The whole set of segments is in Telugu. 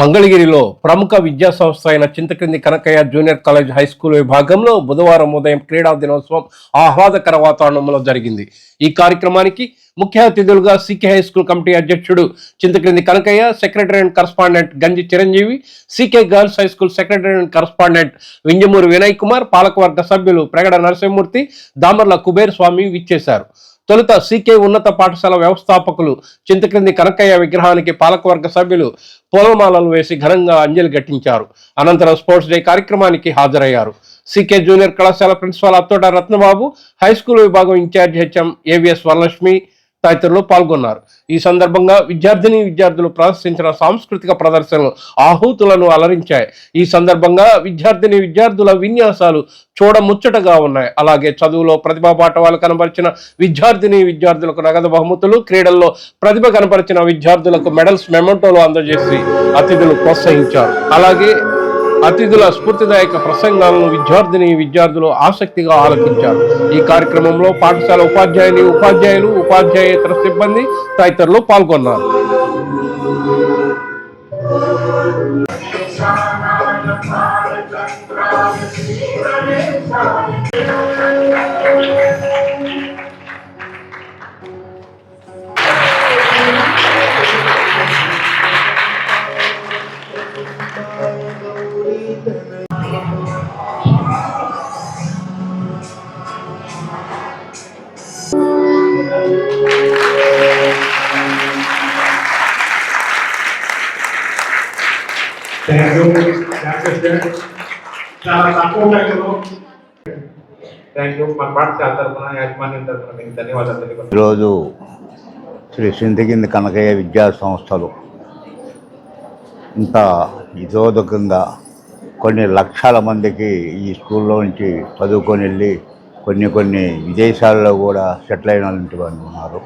మంగళగిరిలో ప్రముఖ విద్యా సంస్థ అయిన Chintakindi Kanakayya junior college high school విభాగంలో బుధవారం ఉదయం క్రీడా దినోత్సవం ఆహ్లాదకర వాతావరణంలో జరిగింది. ఈ కార్యక్రమానికి ముఖ్య అతిథులుగా సికే హై స్కూల్ కమిటీ అధ్యక్షుడు Chintakindi Kanakayya secretary and correspondent Ganji Chiranjeevi CK girls high school secretary and correspondent Vinjamuri Vinay Kumar పాలకవర్గ సభ్యులు ప్రగడ నరసింహమూర్తి దామర్ల కుబేర్ స్వామి విచ్చేశారు. తొలుత సీకే ఉన్నత పాఠశాల వ్యవస్థాపకులు చింతక్రింది కనకయ్య విగ్రహానికి పాలకవర్గ సభ్యులు పూలమాలలు వేసి ఘనంగా అంజలి ఘటించారు. అనంతరం స్పోర్ట్స్ డే కార్యక్రమానికి హాజరయ్యారు. సీకే జూనియర్ కళాశాల principal Attota Ratnababu high school విభాగం ఇన్ఛార్జ్ హెచ్ఎం ఏవిఎస్ వరలక్ష్మి తదితరులు పాల్గొన్నారు. ఈ సందర్భంగా విద్యార్థిని విద్యార్థులు ప్రదర్శించిన సాంస్కృతిక ప్రదర్శనలు ఆహూతులను అలరించాయి. ఈ సందర్భంగా విద్యార్థిని విద్యార్థుల విన్యాసాలు చూడముచ్చటగా ఉన్నాయి. అలాగే చదువులో ప్రతిభా పాఠవాలు కనపరిచిన విద్యార్థిని విద్యార్థులకు నగదు బహుమతులు క్రీడల్లో ప్రతిభ కనపరిచిన విద్యార్థులకు మెడల్స్ మెమోటోలు అందజేసి అతిథులు ప్రోత్సహించారు. అలాగే అతిథుల స్ఫూర్తిదాయక ప్రసంగాలను విద్యార్థిని విద్యార్థులు ఆసక్తిగా ఆలకించారు. ఈ కార్యక్రమంలో పాఠశాల ఉపాధ్యాయుని ఉపాధ్యాయులు ఉపాధ్యాయేతర సిబ్బంది తదితరులు పాల్గొన్నారు. చాలా తక్కువ టైంలో ఈరోజు శ్రీ సింధగిరి కనకయ్య విద్యా సంస్థలు ఇంత ఇతోదకంగా కొన్ని లక్షల మందికి ఈ స్కూల్లో నుంచి చదువుకొని వెళ్ళి కొన్ని కొన్ని విదేశాల్లో కూడా సెటిల్ అయిన వాళ్ళు ఉన్నారు.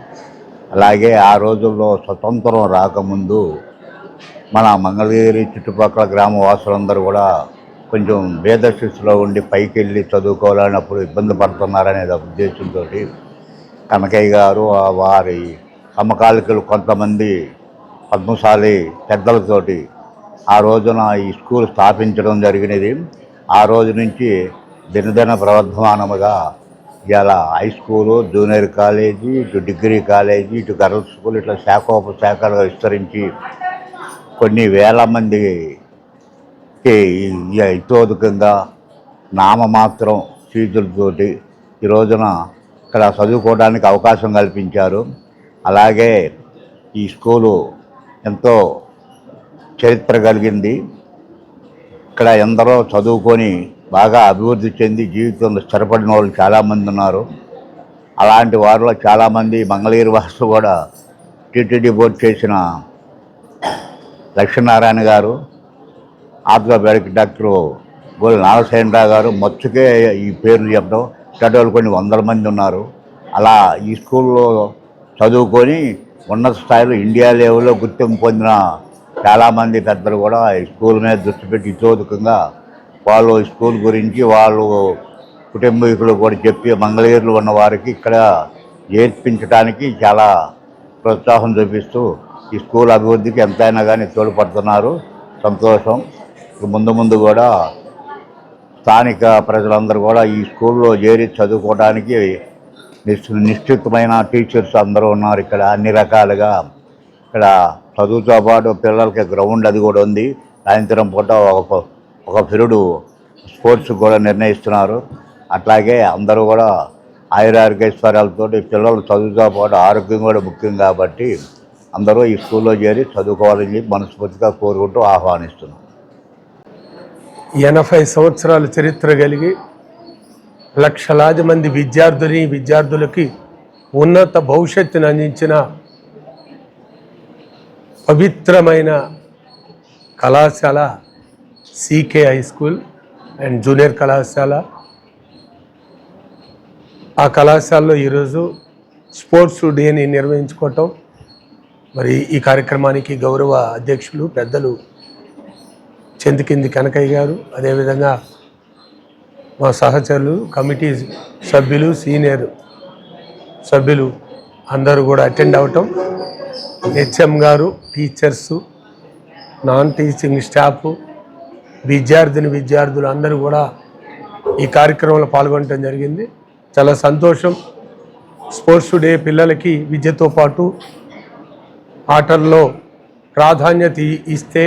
అలాగే ఆ రోజుల్లో స్వతంత్రం రాకముందు మన మంగళగిరి చుట్టుపక్కల గ్రామ వాసులందరూ కూడా కొంచెం భేద స్థితిలో ఉండి పైకి వెళ్ళి చదువుకోవాలన్నప్పుడు ఇబ్బంది పడుతున్నారనే ఉద్దేశంతో కనకయ్య గారు ఆ వారి సమకాలికలు కొంతమంది పద్మశాలి పెద్దలతోటి ఆ రోజున ఈ స్కూల్ స్థాపించడం జరిగినది. ఆ రోజు నుంచి దినదిన ప్రవర్ధమానముగా ఇలా హై స్కూలు జూనియర్ కాలేజీ ఇటు డిగ్రీ కాలేజీ ఇటు గర్ల్స్ స్కూల్ ఇట్లా శాఖోపశాఖలుగా విస్తరించి కొన్ని వేల మందికి ఇతోదకంగా నామమాత్రం ఫీజులతోటి ఈ రోజున ఇక్కడ చదువుకోవడానికి అవకాశం కల్పించారు. అలాగే ఈ స్కూలు ఎంతో చరిత్ర కలిగింది. ఇక్కడ ఎందరో చదువుకొని బాగా అభివృద్ధి చెంది జీవితంలో స్థిరపడిన వాళ్ళు చాలామంది ఉన్నారు. అలాంటి వారిలో చాలామంది మంగళగిరి వాసులు కూడా టీటీడీ బోర్డు చేసిన లక్ష్మీనారాయణ గారు ఆర్థోపెడిక్ డాక్టర్ గోలి నాగసేనరావు గారు మొత్తుకే ఈ పేర్లు చెప్పడం. చదవాలి కొన్ని వందల మంది ఉన్నారు. అలా ఈ స్కూల్లో చదువుకొని ఉన్నత స్థాయిలో ఇండియా లెవెల్లో గుర్తింపు పొందిన చాలామంది పెద్దలు కూడా ఈ స్కూల్ మీద దృష్టి పెట్టి ఇతోదకంగా వాళ్ళు ఈ స్కూల్ గురించి వాళ్ళు కుటుంబీకులు కూడా చెప్పి మంగళగిరిలో ఉన్న వారికి ఇక్కడ నేర్పించడానికి చాలా ప్రోత్సాహం చూపిస్తూ ఈ స్కూల్ అభివృద్ధికి ఎంతైనా కానీ తోడ్పడుతున్నారు. సంతోషం. ముందు ముందు కూడా స్థానిక ప్రజలందరూ కూడా ఈ స్కూల్లో చేరి చదువుకోవడానికి నిశ్చి నిశ్చితమైన టీచర్స్ అందరూ ఉన్నారు ఇక్కడ. అన్ని రకాలుగా ఇక్కడ చదువుతో పాటు పిల్లలకి గ్రౌండ్ అది కూడా ఉంది. సాయంత్రం పూట ఒక ఒక పిరుడు స్పోర్ట్స్ కూడా నిర్ణయిస్తున్నారు. అట్లాగే అందరూ కూడా ఆయురారోగ్యశ్వర్యాలతో పిల్లలు చదువుతో పాటు ఆరోగ్యం కూడా ముఖ్యం కాబట్టి అందరూ ఈ స్కూల్లో చేరి చదువుకోవాలని చెప్పి మనస్ఫూర్తిగా కోరుకుంటూ ఆహ్వానిస్తున్నాం. ఎనభై సంవత్సరాల చరిత్ర కలిగి లక్షలాది మంది విద్యార్థుని విద్యార్థులకి ఉన్నత భవిష్యత్తును అందించిన పవిత్రమైన కళాశాల CK high school and junior కళాశాల. ఆ కళాశాలలో ఈరోజు స్పోర్ట్స్ డేని నిర్వహించుకోవటం మరి ఈ కార్యక్రమానికి గౌరవ అధ్యక్షులు పెద్దలు చెందుకింది కనకయ్య గారు. అదేవిధంగా మా సహచరులు కమిటీ సభ్యులు సీనియర్ సభ్యులు అందరూ కూడా అటెండ్ అవటం. హెచ్ఎం గారు టీచర్సు నాన్ టీచింగ్ స్టాఫ్ విద్యార్థిని విద్యార్థులు అందరూ కూడా ఈ కార్యక్రమంలో పాల్గొనడం జరిగింది. చాలా సంతోషం. స్పోర్ట్స్ డే పిల్లలకి విద్యతో పాటు ఆటల్లో ప్రాధాన్యత ఇస్తే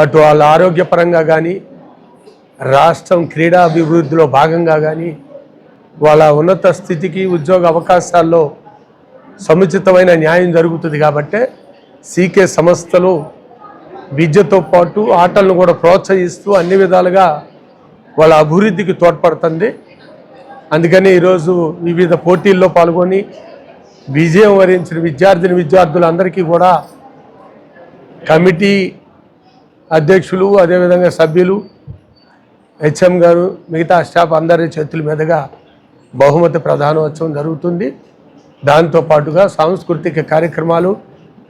అటు వాళ్ళ ఆరోగ్యపరంగా కానీ రాష్ట్రం క్రీడా అభివృద్ధిలో భాగంగా కానీ వాళ్ళ ఉన్నత స్థితికి ఉద్యోగ అవకాశాల్లో సముచితమైన న్యాయం జరుగుతుంది కాబట్టే సీకే సంస్థలు విద్యతో పాటు ఆటలను కూడా ప్రోత్సహిస్తూ అన్ని విధాలుగా వాళ్ళ అభివృద్ధికి తోడ్పడుతుంది. అందుకని ఈరోజు వివిధ పోటీల్లో పాల్గొని విజయం వరించిన విద్యార్థిని విద్యార్థులందరికీ కూడా కమిటీ అధ్యక్షులు అదేవిధంగా సభ్యులు హెచ్ఎం గారు మిగతా స్టాఫ్ అందరి చేతుల మీదుగా బహుమతి ప్రధానోత్సవం జరుగుతుంది. దాంతో పాటుగా సాంస్కృతిక కార్యక్రమాలు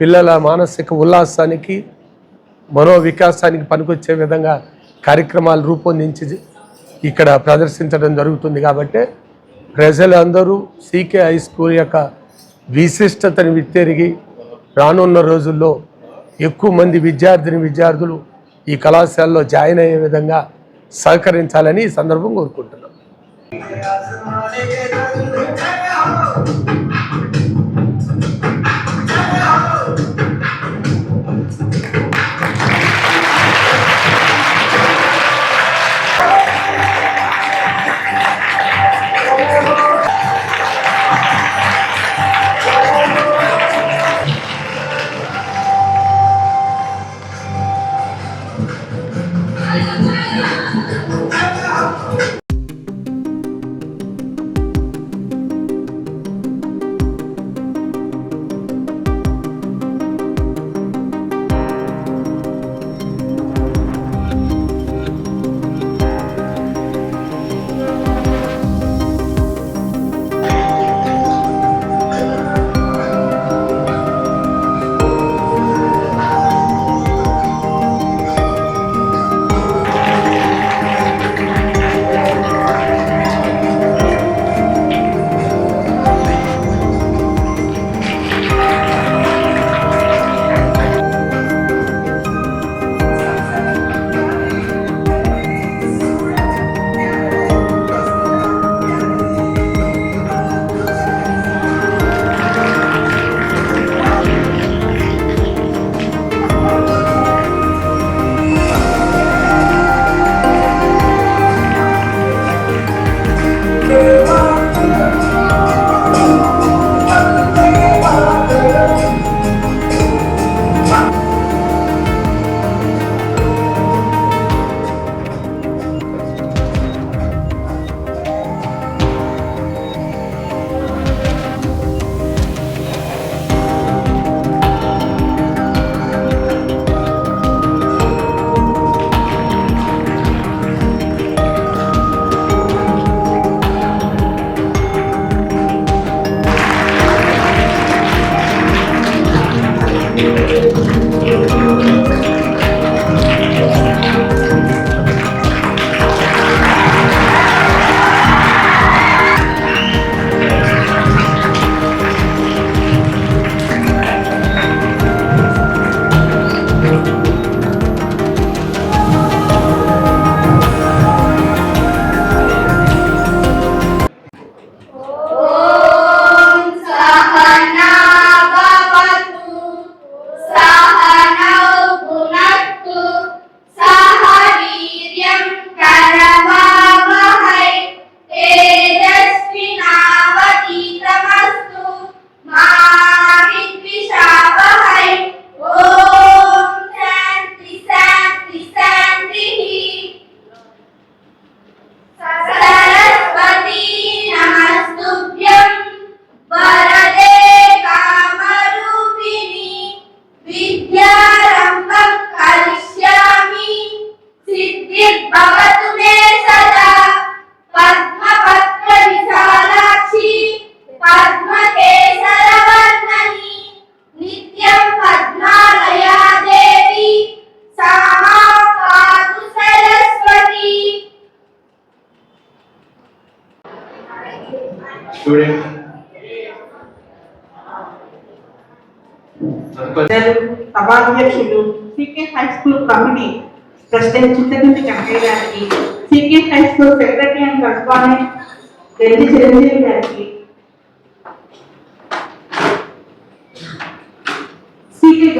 పిల్లల మానసిక ఉల్లాసానికి మనోవికాసానికి పనికొచ్చే విధంగా కార్యక్రమాలు రూపొందించి ఇక్కడ ప్రదర్శించడం జరుగుతుంది. కాబట్టి ప్రజలందరూ సీకే హై స్కూల్ యొక్క విశిష్టతని విత్తెరిగి రానున్న రోజుల్లో ఎక్కువ మంది విద్యార్థిని విద్యార్థులు ఈ కళాశాలలో జాయిన్ అయ్యే విధంగా సహకరించాలని ఈ సందర్భం కోరుకుంటున్నాం Thank you.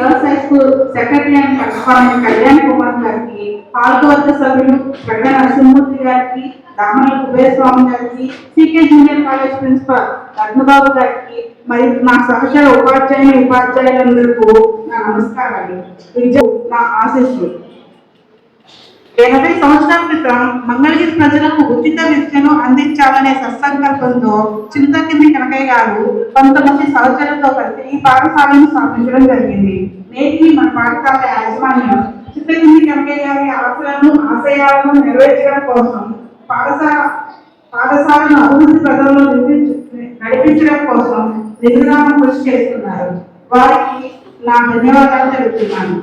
Girls high school secretary and Kalyan Kumar గారికి పాలకవర్గ సభ్యులు గడ్డ నరసింహమూర్తి గారికి దామల కుబేరస్వామి గారికి CK junior college principal Ratnababu గారికి మరి నా సహచర ఉపాధ్యాయుని ఉపాధ్యాయులందరికీ నా నమస్కారాలు. విద్య నా ఆశీస్సులు. ఎనభై సంవత్సరాల క్రితం మంగళగిరి ప్రజలకు ఉచిత విద్యను అందించాలనే సత్సంకల్పంతో చింతకింది కనకయ్య గారు కొంతమంది సహచరులతో కలిసి ఈ పాఠశాలను స్థాపించడం జరిగింది. నేటికి మన పాఠశాల యాజమాన్యం చింతకింది కనకయ్య గారి ఆశయాలను ఆశయాలను నెరవేర్చడం కోసం పాఠశాల పాఠశాలను అభివృద్ధి పదంలో నడిపించడం కోసం నిర్విరామం కృషి చేస్తున్నారు. వారికి నా ధన్యవాదాలు తెలుపుతున్నాను.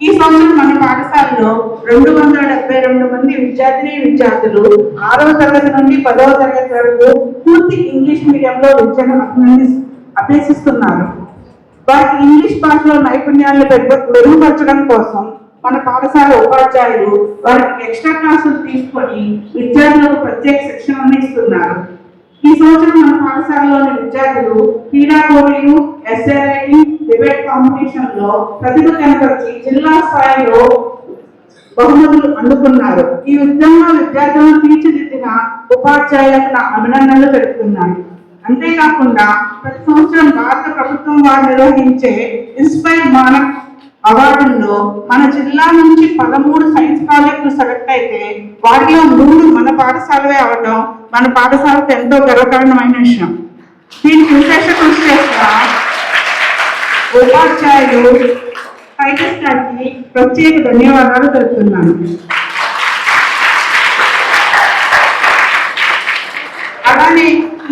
ఈ సంవత్సరం మన పాఠశాలలో రెండు వందల డెబ్బై రెండు మంది విద్యార్థిని విద్యార్థులు ఆరవ తరగతి నుండి పదవ తరగతి వరకు పూర్తి ఇంగ్లీష్ మీడియంలో విద్యను అభ్యసిస్తున్నారు. వారికి ఇంగ్లీష్ భాషలో నైపుణ్యాలను మెరుగుపరచడం కోసం మన పాఠశాల ఉపాధ్యాయులు వారికి ఎక్స్ట్రా క్లాసులు తీసుకొని విద్యార్థులకు ప్రత్యేక శిక్షణ అందిస్తున్నారు. ఈ సంవత్సరం మన పాఠశాలలోని విద్యార్థులు క్రీడా పోటీలు ఎస్ఏ రైటింగ్ డిబేట్ కాంపిటీషన్లో ప్రతిభ కనపరిచి జిల్లా స్థాయిలో బహుమతులు అందుకున్నారు. ఈ ఉద్యమంలో విద్యార్థులను తీర్చిదిద్దిన ఉపాధ్యాయులకు నా అభినందనలు తెలుపుతున్నాను. అంతేకాకుండా ప్రతి సంవత్సరం భారత ప్రభుత్వం వారు నిర్వహించే ఇన్స్పైర్ మానక్ అవార్డుల్లో మన జిల్లా నుంచి పదమూడు సైన్స్ ప్రాజెక్టులు సెలెక్ట్ అయితే వాటిలో మూడు మన పాఠశాలవే అవడం మన పాఠశాలకు ఎంతో గర్వకారణమైన విషయం. దీనికి విశేష కృషి చేసిన ఉపాధ్యాయులు టైటస్ గారికి ప్రత్యేక ధన్యవాదాలు తెలుపుతున్నాను.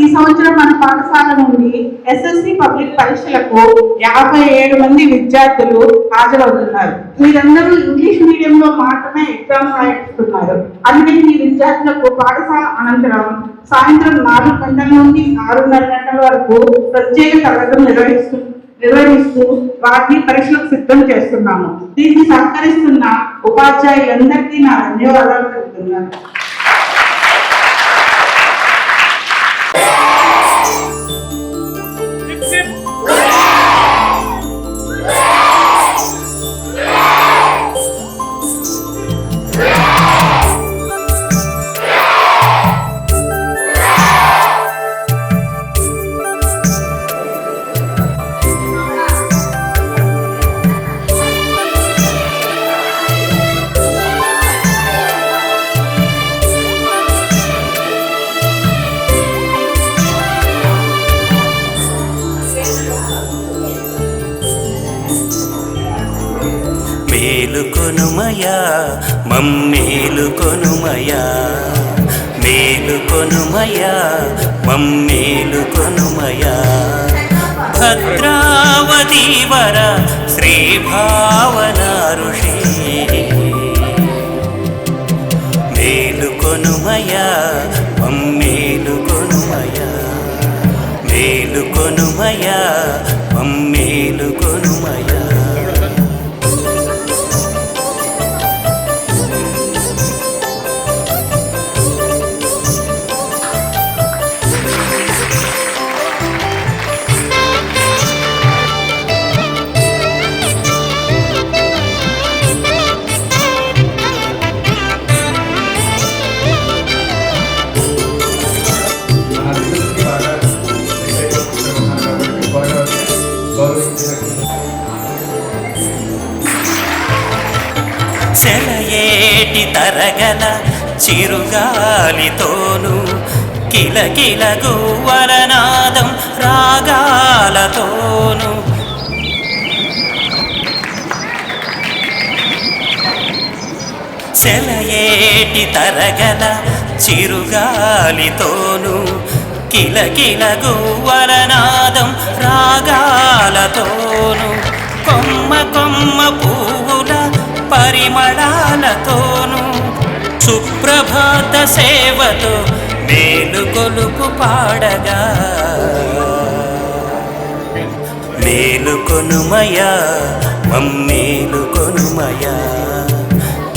ఈ సంవత్సరం మన పాఠశాల నుండి ఎస్ఎస్సి పబ్లిక్ పరీక్షలకు యాభై ఏడు మంది విద్యార్థులు హాజరవుతున్నారు. మీరందరూ ఇంగ్లీష్ మీడియంలో మాత్రమే ఎగ్జామ్ రాయిస్తున్నారు అందుకే మీ విద్యార్థులకు పాఠశాల అనంతరం సాయంత్రం నాలుగు గంటల నుండి ఆరున్నర గంటల వరకు ప్రత్యేక తరగతులు నిర్వహిస్తూ నిర్వహిస్తూ వాటిని పరీక్షలకు సిద్ధం చేస్తున్నాము. దీన్ని సహకరిస్తున్న ఉపాధ్యాయులందరికీ నా ధన్యవాదాలు తెలుపుతున్నాను మేలుకొనుమయా మమ్మేలుకొనుమయా మేలుకొనుమయా మమ్మేలుకొనుమయా భద్రావతి వర శ్రీ భావన ఋషి కొనుమయా మేలు కొనుమయా మమ్మేలు కొనుమ తరగల చిరుగాలితోను కిలకిల గువ్వలనాదం రాగాలతోను. సెలయేటి తరగల చిరుగాలితోను కిలకిల గువ్వలనాదం రాగాలతోను. కొమ్మ కొమ్మ పువ్వుల పరిమళాలతోను సుప్రభాత సేవతో మేలు కొలుపు పాడగా. మేలు కొనుమయా మమ్మేలు కొనుమయా.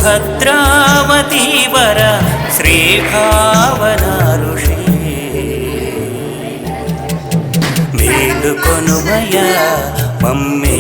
భద్రావతీవర శ్రీభావన ఋషి మేలుకొనుమయా మమ్మే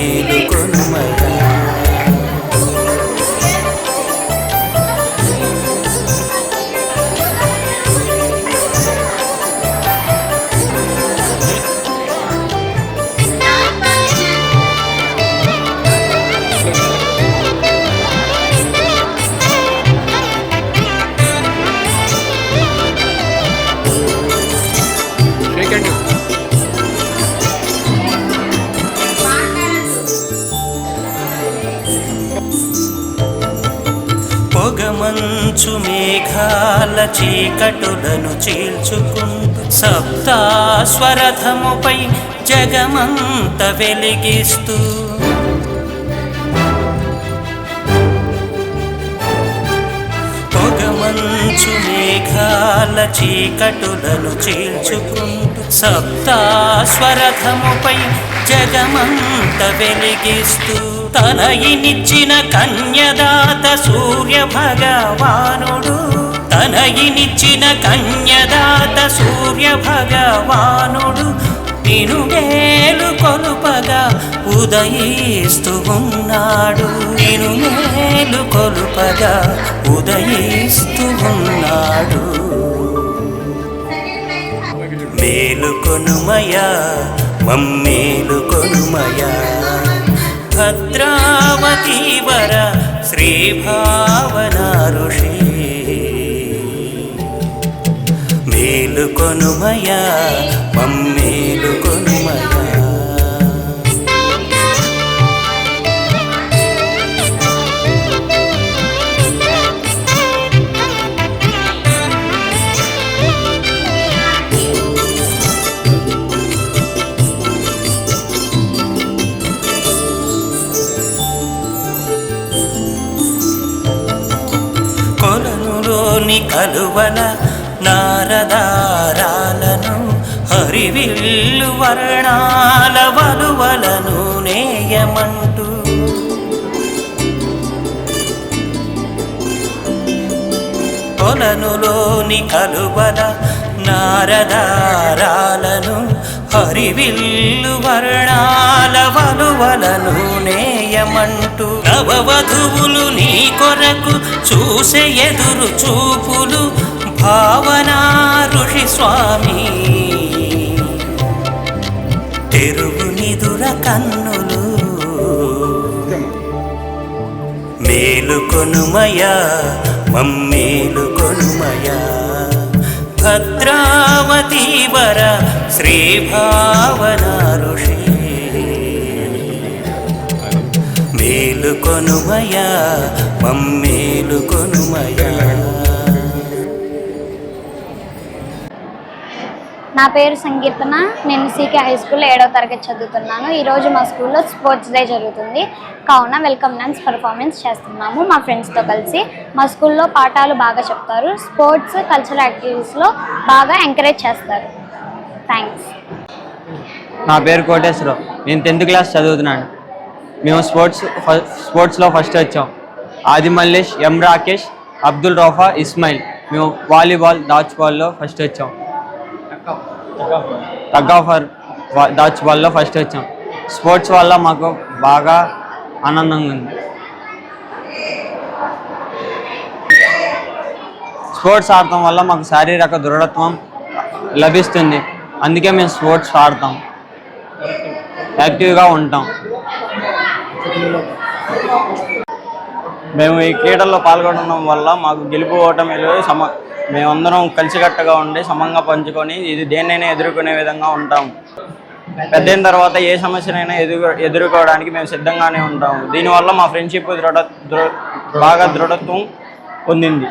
పొగమంచు మేఘాల చీకటులను చీల్చుకుంటూ సప్తాస్వరథముపై జగమంత వెలిగిస్తూ. పొగమంచు మేఘాల చీకటులను చీల్చుకుంటూ సప్తాస్వరథముపై జగమంత వెలిగిస్తూ తనయినిచ్చిన కన్యదాత సూర్య భగవానుడు తనయినిచ్చిన కన్యదాత సూర్య భగవానుడు నిను మేలు కొలుపగా ఉదయిస్తూ ఉన్నాడు. నిను మేలు కొలుపగా ఉదయిస్తూ ఉన్నాడు. మేలుకొనుమయా మమ్మేలుకొనుమయా భద్రావతి వర శ్రీభావన ఋషి. మేలుకొనుమయా మమ్మేలుకొనుమయా కొలనులోని కలువల నారదారాలను హరివిల్లు వర్ణాల వలువలను నేయమంటూ. కొలనులోని కలువల నారదారాలను హరివిల్లు వర్ణాల వలువలను నేయమంటూ నవవధువులు నీ కొరకు చూసే ఎదురు చూపులు భావనా ఋషి స్వామి. తెరువు నిదుర కన్నులు మేలుకొనుమయా మమ్మేలుకొనుమయా. భద్రావతి వర శ్రీభావన ఋషి మేలుకొనుమయా మమ్మేలుకొనుమయా నా పేరు సంకీర్తన. నేను సీకే హై స్కూల్లో ఏడవ తరగతి చదువుతున్నాను. ఈరోజు మా స్కూల్లో స్పోర్ట్స్ డే జరుగుతుంది. కావున వెల్కమ్ డాన్స్ పర్ఫార్మెన్స్ చేస్తున్నాము మా ఫ్రెండ్స్తో కలిసి. మా స్కూల్లో పాఠాలు బాగా చెప్తారు. స్పోర్ట్స్ కల్చరల్ యాక్టివిటీస్లో బాగా ఎంకరేజ్ చేస్తారు. థ్యాంక్స్. నా పేరు కోటేశ్వరరావు. నేను టెన్త్ క్లాస్ చదువుతున్నాను. మేము స్పోర్ట్స్ స్పోర్ట్స్లో ఫస్ట్ వచ్చాం. ఆది మల్లేష్ ఎం రాకేష్ అబ్దుల్ రోఫా ఇస్మాయిల్. మేము వాలీబాల్ డాచ్ బాల్లో ఫస్ట్ వచ్చాం. టగ్ ఆఫర్ డాచ్ బాల్లో ఫస్ట్ వచ్చాం. స్పోర్ట్స్ వల్ల మాకు బాగా ఆనందంగా ఉంది. స్పోర్ట్స్ ఆడటం వల్ల మాకు శారీరక దృఢత్వం లభిస్తుంది. అందుకే మేము స్పోర్ట్స్ ఆడతాం. యాక్టివ్గా ఉంటాం. మేము ఈ క్రీడల్లో పాల్గొనడం వల్ల మాకు గెలుపు ఓటమిలు సమ మేమందరం కలిసికట్టుగా ఉండి సమంగా పంచుకొని ఇది దేన్నైనా ఎదుర్కొనే విధంగా ఉంటాం. పెద్ద తర్వాత ఏ సమస్యనైనా ఎదురు ఎదుర్కోవడానికి మేము సిద్ధంగానే ఉంటాము. దీనివల్ల మా ఫ్రెండ్షిప్ దృఢ బాగా దృఢత్వం పొందింది.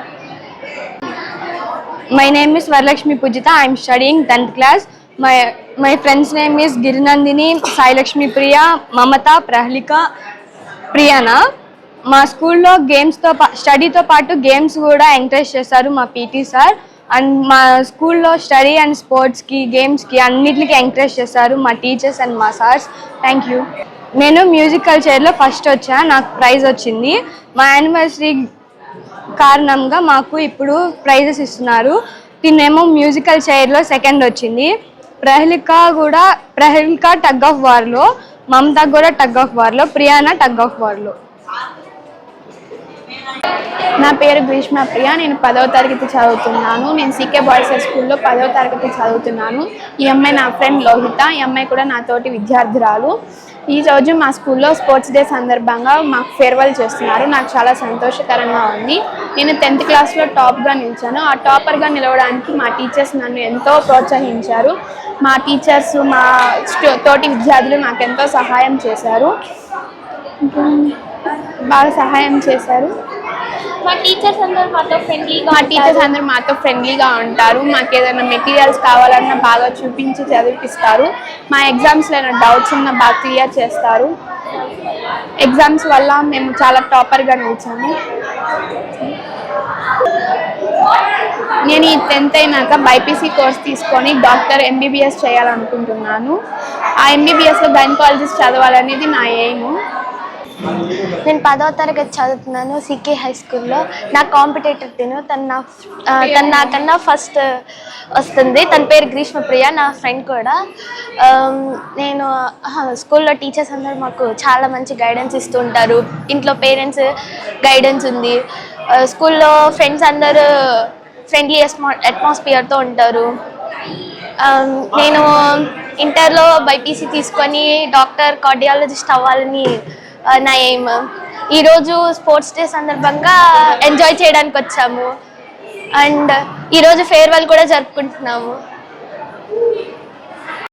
My name is Varalakshmi Poojitha I'm studying tenth class my my friends name is Girinandini Sailakshmi Priya Mamatha Prahlika Priyana మా స్కూల్లో గేమ్స్తో పా స్టడీతో పాటు గేమ్స్ కూడా ఎంకరేజ్ చేస్తారు మా పీటీ సార్ అండ్ మా స్కూల్లో స్టడీ అండ్ స్పోర్ట్స్కి గేమ్స్కి అన్నిటికి ఎంకరేజ్ చేస్తారు మా టీచర్స్ అండ్ మా సార్స్ థ్యాంక్ యూ నేను మ్యూజికల్ చైర్లో ఫస్ట్ వచ్చా నాకు ప్రైజ్ వచ్చింది. మా యానివర్సరీ కారణంగా మాకు ఇప్పుడు ప్రైజెస్ ఇస్తున్నారు. తినేమో మ్యూజికల్ చైర్లో సెకండ్ వచ్చింది. ప్రహ్లిక కూడా ప్రహ్లిక టగ్ ఆఫ్ వార్లో మమత కూడా టగ్ ఆఫ్ వార్లో ప్రియానా టగ్ ఆఫ్ వార్లో నా పేరు గ్రీష్మ ప్రియ. నేను పదవ తరగతి చదువుతున్నాను. నేను సీకే బాయ్స్ హై స్కూల్లో పదవ తరగతి చదువుతున్నాను. ఈ అమ్మాయి నా ఫ్రెండ్ లోహిత. ఈ అమ్మాయి కూడా నాతోటి విద్యార్థురాలు. ఈ రోజు మా స్కూల్లో స్పోర్ట్స్ డే సందర్భంగా మాకు ఫేర్వెల్ చేస్తున్నారు. నాకు చాలా సంతోషకరంగా ఉంది. నేను టెన్త్ క్లాస్లో టాప్గా నిలిచాను. ఆ టాపర్గా నిలవడానికి మా టీచర్స్ నన్ను ఎంతో ప్రోత్సహించారు. మా టీచర్స్ మా స్టూ- తోటి విద్యార్థులు నాకు ఎంతో సహాయం చేశారు. బాగా సహాయం చేశారు. మా టీచర్స్ అందరూ మాతో ఫ్రెండ్లీగా మా టీచర్స్ అందరూ మాతో ఫ్రెండ్లీగా ఉంటారు. మాకు ఏదైనా మెటీరియల్స్ కావాలన్నా బాగా చూపించి చదివిపిస్తారు. మా ఎగ్జామ్స్లో ఏమైనా డౌట్స్ ఉన్నా బాగా క్లియర్ చేస్తారు. ఎగ్జామ్స్ వల్ల మేము చాలా టాపర్గా నిలిచాము. నేను ఈ టెన్త్ అయినాక బైపీసీ కోర్స్ తీసుకొని డాక్టర్ ఎంబీబీఎస్ చేయాలనుకుంటున్నాను. ఆ ఎంబీబీఎస్లో గైనకాలజిస్ట్ చదవాలనేది నా ఎయిమ్ నేను పదవ తరగతి చదువుతున్నాను సికే హై స్కూల్లో. నా కాంపిటేటర్ తిను. తను నా తను నాకన్నా ఫస్ట్ వస్తుంది. తన పేరు గ్రీష్మప్రియ నా ఫ్రెండ్ కూడా. నేను స్కూల్లో టీచర్స్ అందరూ మాకు చాలా మంచి గైడెన్స్ ఇస్తూ ఉంటారు. ఇంట్లో పేరెంట్స్ గైడెన్స్ ఉంది. స్కూల్లో ఫ్రెండ్స్ అందరూ ఫ్రెండ్లీ అట్మాస్ఫియర్తో ఉంటారు. నేను ఇంటర్లో బైపీసీ తీసుకొని డాక్టర్ కార్డియాలజిస్ట్ అవ్వాలని నా ఎయిమ్ ఈరోజు స్పోర్ట్స్ డే సందర్భంగా ఎంజాయ్ చేయడానికి వచ్చాము. అండ్ ఈరోజు ఫేర్వెల్ కూడా జరుపుకుంటున్నాము.